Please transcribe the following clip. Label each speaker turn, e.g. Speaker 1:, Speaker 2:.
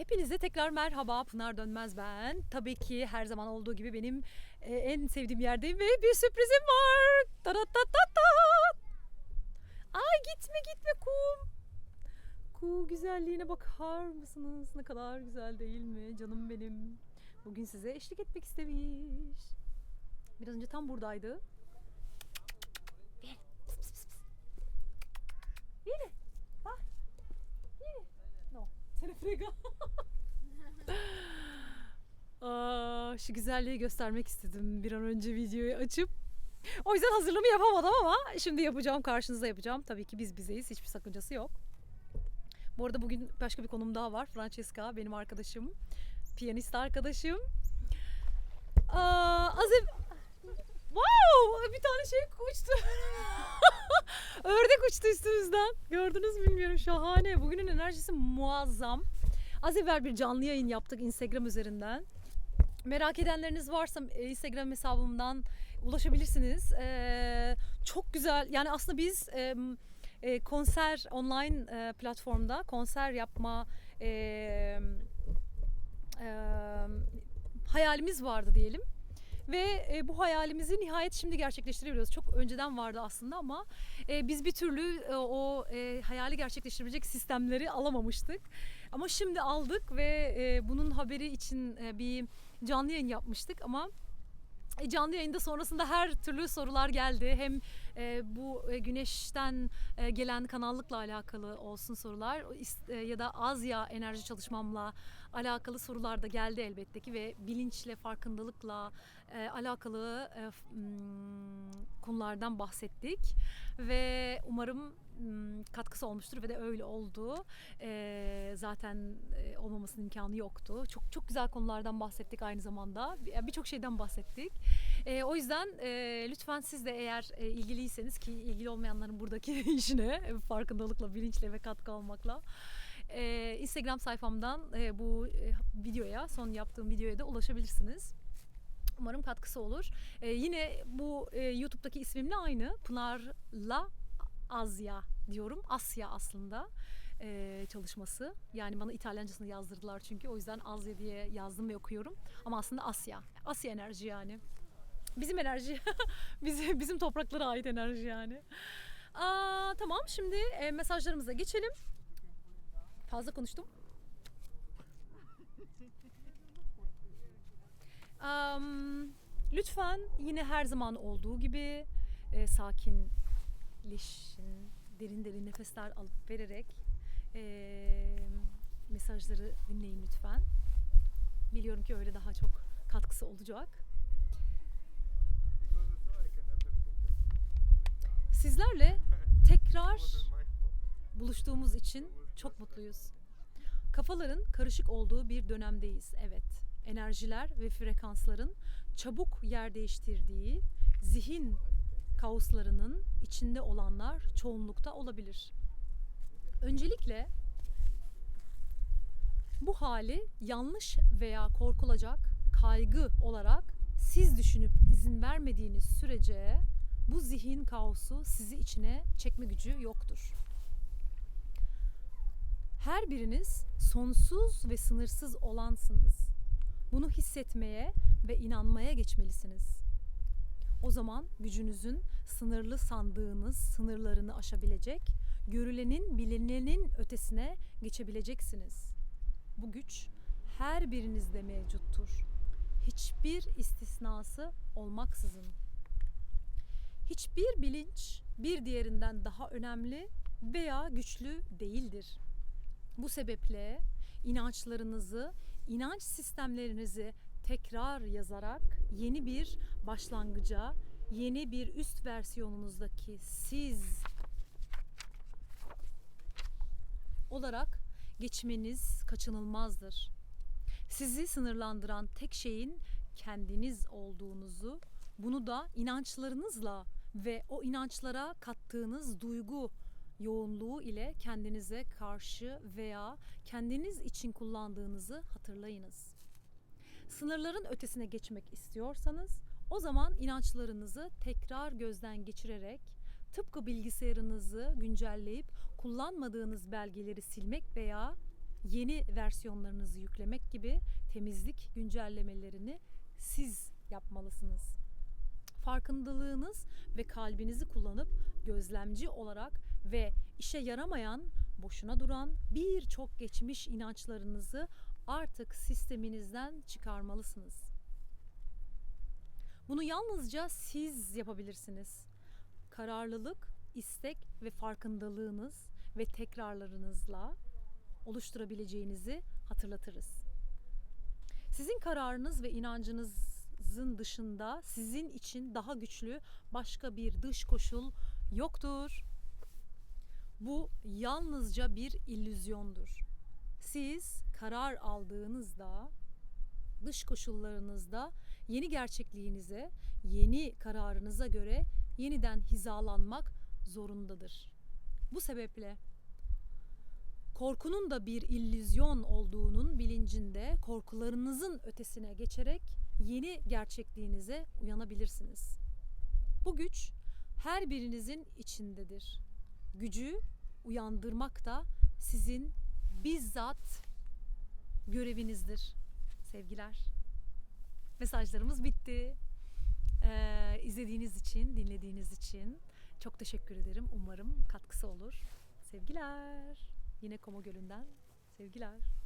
Speaker 1: Hepinize tekrar merhaba. Pınar Dönmez ben. Tabii ki her zaman olduğu gibi benim e, en sevdiğim yerdeyim ve bir sürprizim var. Ta ta ta ta ta. Ay gitme gitme kum. Ku güzelliğine bakar mısınız? Ne kadar güzel değil mi? Canım benim. Bugün size eşlik etmek istemiş. Biraz önce tam buradaydı. Yürü. Bak. Yürü. No. Seni frega. Aa, şu güzelliği göstermek istedim bir an önce videoyu açıp. O yüzden hazırlığımı yapamadım ama şimdi yapacağım, karşınızda yapacağım. Tabii ki biz bizeyiz, hiçbir sakıncası yok. Bu arada bugün başka bir konum daha var. Francesca benim arkadaşım, piyanist arkadaşım. Aa, az ev- Wow! Bir tane şey uçtu. Ördek uçtu üstümüzden. Gördünüz mü bilmiyorum. Şahane. Bugünün enerjisi muazzam. Az evvel bir canlı yayın yaptık Instagram üzerinden. Merak edenleriniz varsa e, Instagram hesabımdan ulaşabilirsiniz. Ee, çok güzel. Yani aslında biz e, e, konser online e, platformda konser yapma e, e, hayalimiz vardı diyelim. Ve e, bu hayalimizi nihayet şimdi gerçekleştirebiliyoruz. Çok önceden vardı aslında ama e, biz bir türlü e, o e, hayali gerçekleştirebilecek sistemleri alamamıştık. Ama şimdi aldık ve e, bunun haberi için e, bir canlı yayın yapmıştık ama e, canlı yayında sonrasında her türlü sorular geldi. Hem e, bu e, güneşten e, gelen kanallıkla alakalı olsun sorular e, ya da Azya enerji çalışmamla alakalı sorular da geldi elbette ki ve bilinçle, farkındalıkla e, alakalı e, konulardan bahsettik ve umarım katkısı olmuştur ve de öyle oldu. E, zaten e, olmamasının imkanı yoktu. Çok çok güzel konulardan bahsettik aynı zamanda. Bir- Birçok şeyden bahsettik. E, o yüzden e, lütfen siz de eğer e, ilgiliyseniz ki ilgili olmayanların buradaki işine farkındalıkla, bilinçle ve katkı almakla e, Instagram sayfamdan e, bu e, videoya, son yaptığım videoya da ulaşabilirsiniz. Umarım katkısı olur. E, yine bu e, YouTube'daki ismimle aynı. Pınar'la Azya diyorum. Asya aslında e, çalışması. Yani bana İtalyancasını yazdırdılar çünkü. O yüzden Azya diye yazdım ve okuyorum. Ama aslında Asya. Asya enerji yani. Bizim enerji. bizim, bizim topraklara ait enerji yani. Aa, tamam şimdi e, mesajlarımıza geçelim. Fazla konuştum. Am, lütfen yine her zaman olduğu gibi e, sakinleşin, derin derin nefesler alıp vererek e, mesajları dinleyin lütfen. Biliyorum ki öyle daha çok katkısı olacak. Sizlerle tekrar buluştuğumuz için çok mutluyuz. Kafaların karışık olduğu bir dönemdeyiz. Evet. Enerjiler ve frekansların çabuk yer değiştirdiği zihin kaoslarının içinde olanlar çoğunlukta olabilir. Öncelikle bu hali yanlış veya korkulacak kaygı olarak siz düşünüp izin vermediğiniz sürece bu zihin kaosu sizi içine çekme gücü yoktur. Her biriniz sonsuz ve sınırsız olansınız. Bunu hissetmeye ve inanmaya geçmelisiniz. O zaman gücünüzün sınırlı sandığınız sınırlarını aşabilecek, görülenin bilinenin ötesine geçebileceksiniz. Bu güç her birinizde mevcuttur. Hiçbir istisnası olmaksızın. Hiçbir bilinç bir diğerinden daha önemli veya güçlü değildir. Bu sebeple inançlarınızı, inanç sistemlerinizi tekrar yazarak yeni bir başlangıca, yeni bir üst versiyonunuzdaki siz olarak geçmeniz kaçınılmazdır. Sizi sınırlandıran tek şeyin kendiniz olduğunuzu, bunu da inançlarınızla ve o inançlara kattığınız duygu yoğunluğu ile kendinize karşı veya kendiniz için kullandığınızı hatırlayınız. Sınırların ötesine geçmek istiyorsanız o zaman inançlarınızı tekrar gözden geçirerek tıpkı bilgisayarınızı güncelleyip kullanmadığınız belgeleri silmek veya yeni versiyonlarınızı yüklemek gibi temizlik güncellemelerini siz yapmalısınız. Farkındalığınız ve kalbinizi kullanıp gözlemci olarak ve işe yaramayan, boşuna duran birçok geçmiş inançlarınızı artık sisteminizden çıkarmalısınız. Bunu yalnızca siz yapabilirsiniz. Kararlılık, istek ve farkındalığınız ve tekrarlarınızla oluşturabileceğinizi hatırlatırız. Sizin kararınız ve inancınızın dışında sizin için daha güçlü başka bir dış koşul yoktur. Bu yalnızca bir illüzyondur. Siz karar aldığınızda dış koşullarınızda yeni gerçekliğinize, yeni kararınıza göre yeniden hizalanmak zorundadır. Bu sebeple korkunun da bir illüzyon olduğunun bilincinde korkularınızın ötesine geçerek yeni gerçekliğinize uyanabilirsiniz. Bu güç her birinizin içindedir. Gücü uyandırmak da sizin bizzat görevinizdir. Sevgiler. Mesajlarımız bitti. Ee, izlediğiniz için, dinlediğiniz için çok teşekkür ederim. Umarım katkısı olur. Sevgiler. Yine Komo Gölü'nden sevgiler.